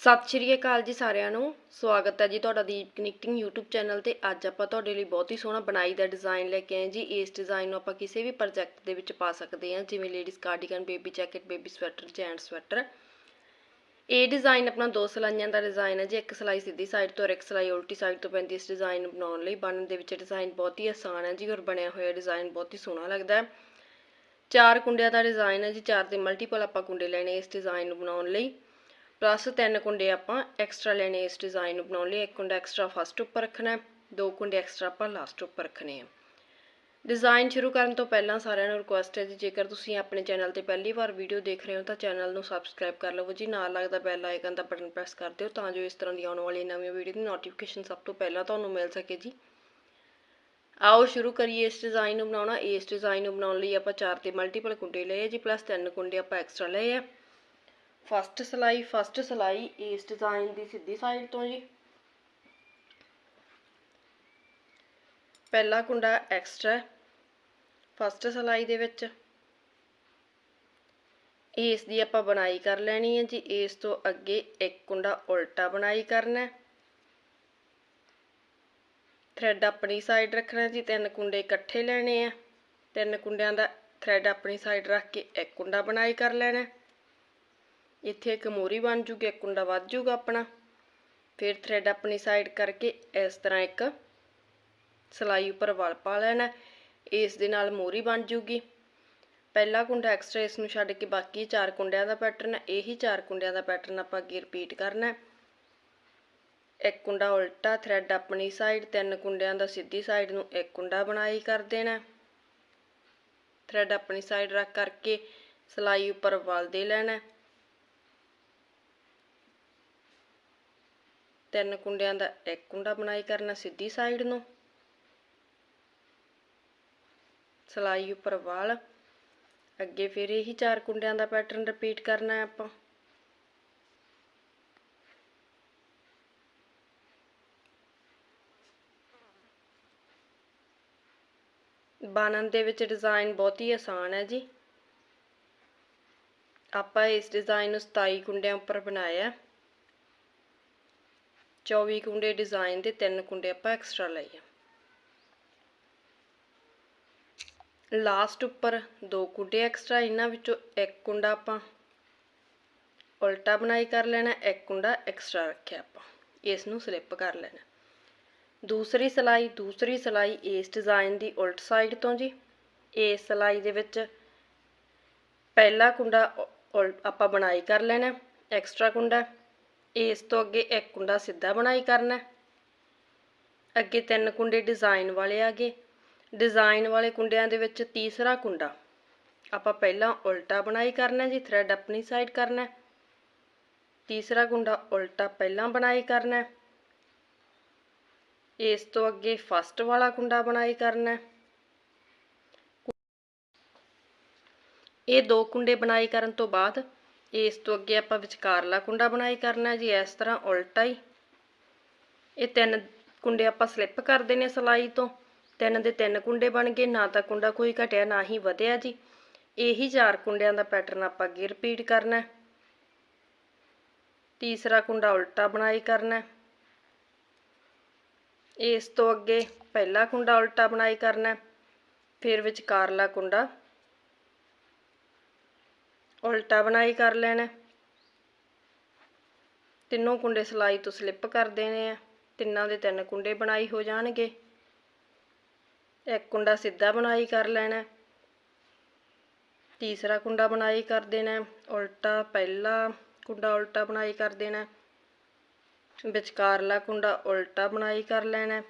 ਸਤਿ ਸ਼੍ਰੀ ਅਕਾਲ ਜੀ ਸਾਰਿਆਂ ਨੂੰ। ਸਵਾਗਤ ਹੈ ਜੀ ਤੁਹਾਡਾ ਦੀਪ ਕਨੈਕਟਿੰਗ YouTube ਚੈਨਲ ਤੇ। ਅੱਜ ਆਪਾਂ ਤੁਹਾਡੇ ਲਈ ਬਹੁਤ ਹੀ ਸੋਹਣਾ ਬਣਾਈ ਦਾ ਡਿਜ਼ਾਈਨ ਲੈ ਕੇ ਆਏ ਜੀ। ਇਸ ਡਿਜ਼ਾਈਨ ਨੂੰ ਆਪਾਂ ਕਿਸੇ ਵੀ ਪ੍ਰੋਜੈਕਟ ਦੇ ਵਿੱਚ ਪਾ ਸਕਦੇ ਹਾਂ। ਜਿਵੇਂ ladies cardigan baby jacket baby sweater gent sweater ਇਹ ਡਿਜ਼ਾਈਨ ਆਪਣਾ ਦੋ ਸਲਾਈਆਂ ਦਾ ਡਿਜ਼ਾਈਨ ਹੈ ਜੀ। ਇੱਕ ਸਲਾਈ ਸਿੱਧੀ ਸਾਈਡ ਤੋਂ ਔਰ ਇੱਕ ਸਲਾਈ ਉਲਟੀ ਸਾਈਡ ਤੋਂ ਪੈਂਦੀ ਇਸ ਡਿਜ਼ਾਈਨ ਨੂੰ ਬਣਾਉਣ ਲਈ ਬਣਨ ਦੇ ਵਿੱਚ ਡਿਜ਼ਾਈਨ ਬਹੁਤ ਹੀ ਆਸਾਨ ਹੈ ਜੀ ਔਰ ਬਣਿਆ ਹੋਇਆ ਡਿਜ਼ਾਈਨ ਬਹੁਤ ਹੀ ਸੋਹਣਾ ਲੱਗਦਾ ਹੈ। ਚਾਰ ਕੁੰਡਿਆਂ ਦਾ ਡਿਜ਼ਾਈਨ ਹੈ ਜੀ। ਚਾਰ ਦੇ ਮਲਟੀਪਲ ਆਪਾਂ ਕੁੰਡੇ ਲੈਣੇ ਇਸ ਡਿਜ਼ਾਈਨ ਨੂੰ ਬਣਾਉਣ ਲਈ। ਪਲੱਸ ਤਿੰਨ ਕੁੰਡੇ ਆਪਾਂ ਐਕਸਟਰਾ ਲੈਣੇ ਇਸ ਡਿਜ਼ਾਈਨ ਨੂੰ ਬਣਾਉਣ ਲਈ। ਇੱਕ ਕੁੰਡਾ ਐਕਸਟਰਾ ਫਸਟ ਉੱਪਰ ਰੱਖਣਾ ਹੈ, ਦੋ ਕੁੰਡੇ ਐਕਸਟਰਾ ਆਪਾਂ ਲਾਸਟ ਉੱਪਰ ਰੱਖਣੇ ਆ। ਡਿਜ਼ਾਈਨ ਸ਼ੁਰੂ ਕਰਨ ਤੋਂ ਪਹਿਲਾਂ ਸਾਰਿਆਂ ਨੂੰ ਰਿਕੁਐਸਟ ਹੈ ਜੀ, ਜੇਕਰ ਤੁਸੀਂ ਆਪਣੇ ਚੈਨਲ ਤੇ ਪਹਿਲੀ ਵਾਰ ਵੀਡੀਓ ਦੇਖ ਰਹੇ ਹੋ ਤਾਂ ਚੈਨਲ ਨੂੰ ਸਬਸਕ੍ਰਾਈਬ ਕਰ ਲਵੋ ਜੀ। ਨਾਲ ਲੱਗਦਾ ਬੈਲ ਆਈਕਨ ਦਾ ਬਟਨ ਪ੍ਰੈਸ ਕਰ ਦਿਓ ਤਾਂ ਜੋ ਇਸ ਤਰ੍ਹਾਂ ਦੀ ਆਉਣ ਵਾਲੀ ਨਵੀਂ ਵੀਡੀਓ ਦੀ ਨੋਟੀਫਿਕੇਸ਼ਨ ਸਭ ਤੋਂ ਪਹਿਲਾਂ ਤੁਹਾਨੂੰ ਮਿਲ ਸਕੇ ਜੀ। ਆਓ ਸ਼ੁਰੂ ਕਰੀਏ ਇਸ ਡਿਜ਼ਾਈਨ ਨੂੰ ਬਣਾਉਣਾ। ਇਸ ਡਿਜ਼ਾਈਨ ਨੂੰ ਬਣਾਉਣ ਲਈ ਆਪਾਂ ਚਾਰ ਤੇ ਮਲਟੀਪਲ ਕੁੰਡੇ ਲਏ ਜੀ ਪਲੱਸ ਤਿੰਨ ਕੁੰਡੇ ਆਪਾਂ ਐਕਸਟਰਾ ਲਏ ਆ। ਫਸਟ ਸਲਾਈ ਫਸਟ ਸਲਾਈ, ਇਸ ਡਿਜ਼ਾਈਨ ਦੀ ਸਿੱਧੀ ਸਾਈਡ ਤੋਂ ਜੀ। ਪਹਿਲਾ ਕੁੰਡਾ ਐਕਸਟਰਾ ਫਸਟ ਸਲਾਈ ਦੇ ਵਿੱਚ। ਇਸ ਦੀ ਆਪਾਂ ਬਣਾਈ ਕਰ ਲੈਣੀ ਹੈ ਜੀ, ਇਸ ਤੋਂ ਅੱਗੇ ਇੱਕ ਕੁੰਡਾ ਉਲਟਾ ਬਣਾਈ ਕਰਨਾ ਹੈ। ਥ੍ਰੈਡ ਆਪਣੀ ਸਾਈਡ ਰੱਖਣਾ ਜੀ, ਤਿੰਨ ਕੁੰਡੇ ਇਕੱਠੇ ਲੈਣੇ ਆ। ਤਿੰਨ ਕੁੰਡਿਆਂ ਦਾ ਥ੍ਰੈਡ ਆਪਣੀ ਸਾਈਡ ਰੱਖ ਕੇ ਇੱਕ ਕੁੰਡਾ ਬਣਾਈ ਕਰ ਲੈਣਾ ਇੱਥੇ ਇੱਕ ਮੋਰੀ ਬਣ ਜੂਗੀ, ਇੱਕ ਕੁੰਡਾ ਵੱਧ ਜੂਗਾ ਆਪਣਾ। ਫਿਰ ਥ੍ਰੈਡ ਆਪਣੀ ਸਾਈਡ ਕਰਕੇ ਇਸ ਤਰ੍ਹਾਂ ਇੱਕ ਸਲਾਈ ਉੱਪਰ ਵਲ ਪਾ ਲੈਣਾ। ਇਸ ਦੇ ਨਾਲ ਮੋਰੀ ਬਣ ਜੂਗੀ। ਪਹਿਲਾ ਕੁੰਡਾ ਐਕਸਟਰਾ ਇਸ ਨੂੰ ਛੱਡ ਕੇ ਬਾਕੀ ਚਾਰ ਕੁੰਡਿਆਂ ਦਾ ਪੈਟਰਨ ਇਹੀ ਚਾਰ ਕੁੰਡਿਆਂ ਦਾ ਪੈਟਰਨ ਆਪਾਂ ਅੱਗੇ ਰਿਪੀਟ ਕਰਨਾ ਇੱਕ ਕੁੰਡਾ ਉਲਟਾ ਥ੍ਰੈਡ ਆਪਣੀ ਸਾਈਡ ਤਿੰਨ ਕੁੰਡਿਆਂ ਦਾ ਸਿੱਧੀ ਸਾਈਡ ਨੂੰ ਇੱਕ ਕੁੰਡਾ ਬਣਾਈ ਕਰ ਦੇਣਾ ਥ੍ਰੈਡ ਆਪਣੀ ਸਾਈਡ ਰੱਖ ਕਰਕੇ ਸਲਾਈ ਉੱਪਰ ਵਲ ਦੇ ਲੈਣਾ ਤਿੰਨ ਕੁੰਡਿਆਂ ਦਾ ਇੱਕ ਕੁੰਡਾ ਬਣਾਈ ਕਰਨਾ ਸਿੱਧੀ ਸਾਈਡ ਨੂੰ। ਸਲਾਈ ਉੱਪਰ ਵਾਲ। ਅੱਗੇ ਫਿਰ ਇਹੀ ਚਾਰ ਕੁੰਡਿਆਂ ਦਾ ਪੈਟਰਨ ਰਿਪੀਟ ਕਰਨਾ ਹੈ ਆਪਾਂ। ਬਣਨ ਦੇ ਵਿੱਚ ਡਿਜ਼ਾਈਨ ਬਹੁਤ ਹੀ ਆਸਾਨ ਹੈ ਜੀ। ਆਪਾਂ ਇਸ ਡਿਜ਼ਾਈਨ ਨੂੰ 27 ਕੁੰਡਿਆਂ ਉੱਪਰ ਬਣਾਇਆ। 24 ਕੁੰਡੇ ਡਿਜ਼ਾਈਨ ਦੇ ਤਿੰਨ ਕੁੰਡੇ ਆਪਾਂ ਐਕਸਟਰਾ ਲਏ ਆ। ਲਾਸਟ ਉੱਪਰ ਦੋ ਕੁੰਡੇ ਐਕਸਟਰਾ ਇਹਨਾਂ ਵਿੱਚੋਂ ਇੱਕ ਕੁੰਡਾ ਆਪਾਂ ਉਲਟਾ ਬਣਾਈ ਕਰ ਲੈਣਾ, ਇੱਕ ਕੁੰਡਾ ਐਕਸਟਰਾ ਰੱਖਿਆ ਆਪਾਂ। ਇਸ ਨੂੰ ਸਲਿੱਪ ਕਰ ਲੈਣਾ। ਦੂਸਰੀ ਸਲਾਈ ਦੂਸਰੀ ਸਲਾਈ ਇਸ ਡਿਜ਼ਾਈਨ ਦੀ ਉਲਟ ਸਾਈਡ ਤੋਂ ਜੀ। ਇਸ ਸਲਾਈ ਦੇ ਵਿੱਚ ਪਹਿਲਾ ਕੁੰਡਾ ਆਪਾਂ ਬਣਾਈ ਕਰ ਲੈਣਾ ਐਕਸਟਰਾ ਕੁੰਡਾ। ਇਸ ਤੋਂ ਅੱਗੇ ਇੱਕ ਕੁੰਡਾ ਸਿੱਧਾ ਬਣਾਈ ਕਰਨਾ ਅੱਗੇ ਤਿੰਨ ਕੁੰਡੇ ਡਿਜ਼ਾਈਨ ਵਾਲੇ ਆ ਗਏ ਡਿਜ਼ਾਈਨ ਵਾਲੇ ਕੁੰਡਿਆਂ ਦੇ ਵਿੱਚ ਤੀਸਰਾ ਕੁੰਡਾ। ਆਪਾਂ ਪਹਿਲਾਂ ਉਲਟਾ ਬਣਾਈ ਕਰਨਾ ਜੀ ਥ੍ਰੈਡ ਆਪਣੀ ਸਾਈਡ ਕਰਨਾ ਤੀਸਰਾ ਕੁੰਡਾ ਉਲਟਾ ਪਹਿਲਾਂ ਬਣਾਈ ਕਰਨਾ ਇਸ ਤੋਂ ਅੱਗੇ ਫਸਟ ਵਾਲਾ ਕੁੰਡਾ ਬਣਾਈ ਕਰਨਾ ਇਹ ਦੋ ਕੁੰਡੇ ਬਣਾਈ ਕਰਨ ਤੋਂ ਬਾਅਦ ਇਸ ਤੋਂ ਅੱਗੇ ਆਪਾਂ ਵਿਚਕਾਰਲਾ ਕੁੰਡਾ ਬਣਾਈ ਕਰਨਾ ਜੀ, ਇਸ ਤਰ੍ਹਾਂ ਉਲਟਾ ਹੀ। ਇਹ ਤਿੰਨ ਕੁੰਡੇ ਆਪਾਂ ਸਲਿੱਪ ਕਰ ਦੇਣੇ ਸਲਾਈ ਤੋਂ। ਤਿੰਨ ਦੇ ਤਿੰਨ ਕੁੰਡੇ ਬਣ ਗਏ, ਨਾ ਤਾਂ ਕੁੰਡਾ ਕੋਈ ਘਟਿਆ, ਨਾ ਹੀ ਵਧਿਆ ਜੀ। ਇਹੀ ਚਾਰ ਕੁੰਡਿਆਂ ਦਾ ਪੈਟਰਨ ਆਪਾਂ ਅੱਗੇ ਰਿਪੀਟ ਕਰਨਾ ਤੀਸਰਾ ਕੁੰਡਾ ਉਲਟਾ ਬਣਾਈ ਕਰਨਾ ਇਸ ਤੋਂ ਅੱਗੇ ਪਹਿਲਾ ਕੁੰਡਾ ਉਲਟਾ ਬਣਾਈ ਕਰਨਾ ਫਿਰ ਵਿਚਕਾਰਲਾ ਕੁੰਡਾ ਉਲਟਾ ਬਣਾਈ ਕਰ ਲੈਣਾ। ਤਿੰਨੋਂ ਕੁੰਡੇ ਸਲਾਈ ਤੋਂ ਸਲਿੱਪ ਕਰ ਦੇਣੇ ਆ। ਤਿੰਨਾਂ ਦੇ ਤਿੰਨ ਕੁੰਡੇ ਬਣਾਈ ਹੋ ਜਾਣਗੇ। ਇੱਕ ਕੁੰਡਾ ਸਿੱਧਾ ਬਣਾਈ ਕਰ ਲੈਣਾ। ਤੀਸਰਾ ਕੁੰਡਾ ਬਣਾਈ ਕਰ ਦੇਣਾ। ਉਲਟਾ ਪਹਿਲਾ ਕੁੰਡਾ ਉਲਟਾ ਬਣਾਈ ਕਰ ਦੇਣਾ। ਵਿਚਕਾਰਲਾ ਕੁੰਡਾ ਉਲਟਾ ਬਣਾਈ ਕਰ ਲੈਣਾ।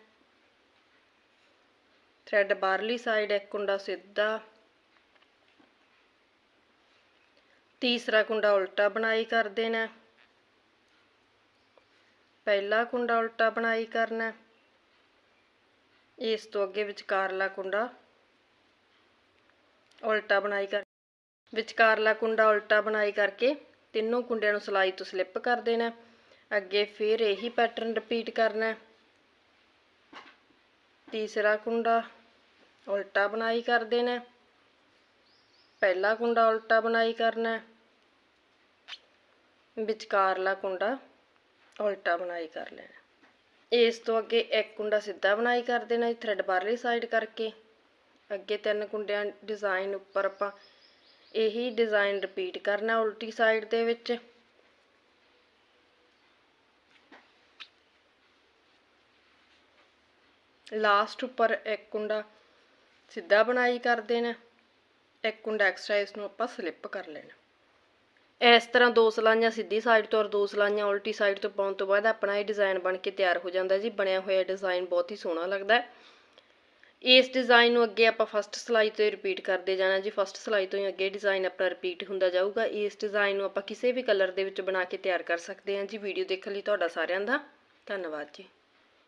ਥ੍ਰੈਡ ਬਾਹਰਲੀ ਸਾਈਡ ਇੱਕ ਕੁੰਡਾ ਸਿੱਧਾ ਤੀਸਰਾ ਕੁੰਡਾ ਉਲਟਾ ਬਣਾਈ ਕਰ ਦੇਣਾ ਪਹਿਲਾ ਕੁੰਡਾ ਉਲਟਾ ਬਣਾਈ ਕਰਨਾ ਇਸ ਤੋਂ ਅੱਗੇ ਵਿਚਕਾਰਲਾ ਕੁੰਡਾ ਉਲਟਾ ਬਣਾਈ ਕਰ ਵਿਚਕਾਰਲਾ ਕੁੰਡਾ ਉਲਟਾ ਬਣਾਈ ਕਰਕੇ ਤਿੰਨੋਂ ਕੁੰਡਿਆਂ ਨੂੰ ਸਲਾਈ ਤੋਂ ਸਲਿੱਪ ਕਰ ਦੇਣਾ ਅੱਗੇ ਫਿਰ ਇਹੀ ਪੈਟਰਨ ਰਿਪੀਟ ਕਰਨਾ ਤੀਸਰਾ ਕੁੰਡਾ ਉਲਟਾ ਬਣਾਈ ਕਰ ਦੇਣਾ ਪਹਿਲਾ ਕੁੰਡਾ ਉਲਟਾ ਬਣਾਈ ਕਰਨਾ ਵਿਚਕਾਰਲਾ ਕੁੰਡਾ ਉਲਟਾ ਬੁਣਾਈ ਕਰ ਲੈਣਾ। ਇਸ ਤੋਂ ਅੱਗੇ ਇੱਕ ਕੁੰਡਾ ਸਿੱਧਾ ਬੁਣਾਈ ਕਰ ਦੇਣਾ ਥਰੈਡ ਬਾਹਰਲੀ ਸਾਈਡ ਕਰਕੇ। ਅੱਗੇ ਤਿੰਨ ਕੁੰਡਿਆਂ ਡਿਜ਼ਾਈਨ ਉੱਪਰ ਆਪਾਂ ਇਹੀ ਡਿਜ਼ਾਈਨ ਰਿਪੀਟ ਕਰਨਾ ਉਲਟੀ ਸਾਈਡ ਦੇ ਵਿੱਚ। ਲਾਸਟ ਉੱਪਰ ਇੱਕ ਕੁੰਡਾ ਸਿੱਧਾ ਬਣਾਈ ਕਰ ਦੇਣਾ। ਇੱਕ ਕੁੰਡਾ ਐਕਸਟਰਾ ਇਸ ਨੂੰ ਆਪਾਂ ਸਲਿੱਪ ਕਰ ਲੈਣਾ। ਇਸ ਤਰ੍ਹਾਂ ਦੋ ਸਲਾਈਆਂ ਸਿੱਧੀ ਸਾਈਡ ਤੋਂ ਔਰ ਦੋ ਸਲਾਈਆਂ ਉਲਟੀ ਸਾਈਡ ਤੋਂ ਪਾਉਣ ਤੋਂ ਬਾਅਦ ਆਪਣਾ ਇਹ ਡਿਜ਼ਾਈਨ ਬਣ ਕੇ ਤਿਆਰ ਹੋ ਜਾਂਦਾ ਜੀ। ਬਣਿਆ ਹੋਇਆ ਡਿਜ਼ਾਈਨ ਬਹੁਤ ਹੀ ਸੋਹਣਾ ਲੱਗਦਾ ਹੈ। ਇਸ ਡਿਜ਼ਾਈਨ ਨੂੰ ਅੱਗੇ ਆਪਾਂ ਫਸਟ ਸਲਾਈ ਤੋਂ ਹੀ ਰਿਪੀਟ ਕਰਦੇ ਜਾਣਾ ਜੀ। ਫਸਟ ਸਲਾਈ ਤੋਂ ਹੀ ਅੱਗੇ ਡਿਜ਼ਾਈਨ ਆਪਣਾ ਰਿਪੀਟ ਹੁੰਦਾ ਜਾਊਗਾ। ਇਸ ਡਿਜ਼ਾਈਨ ਨੂੰ ਆਪਾਂ ਕਿਸੇ ਵੀ ਕਲਰ ਦੇ ਵਿੱਚ ਬਣਾ ਕੇ ਤਿਆਰ ਕਰ ਸਕਦੇ ਹਾਂ ਜੀ। ਵੀਡੀਓ ਦੇਖਣ ਲਈ ਤੁਹਾਡਾ ਸਾਰਿਆਂ ਦਾ ਧੰਨਵਾਦ ਜੀ।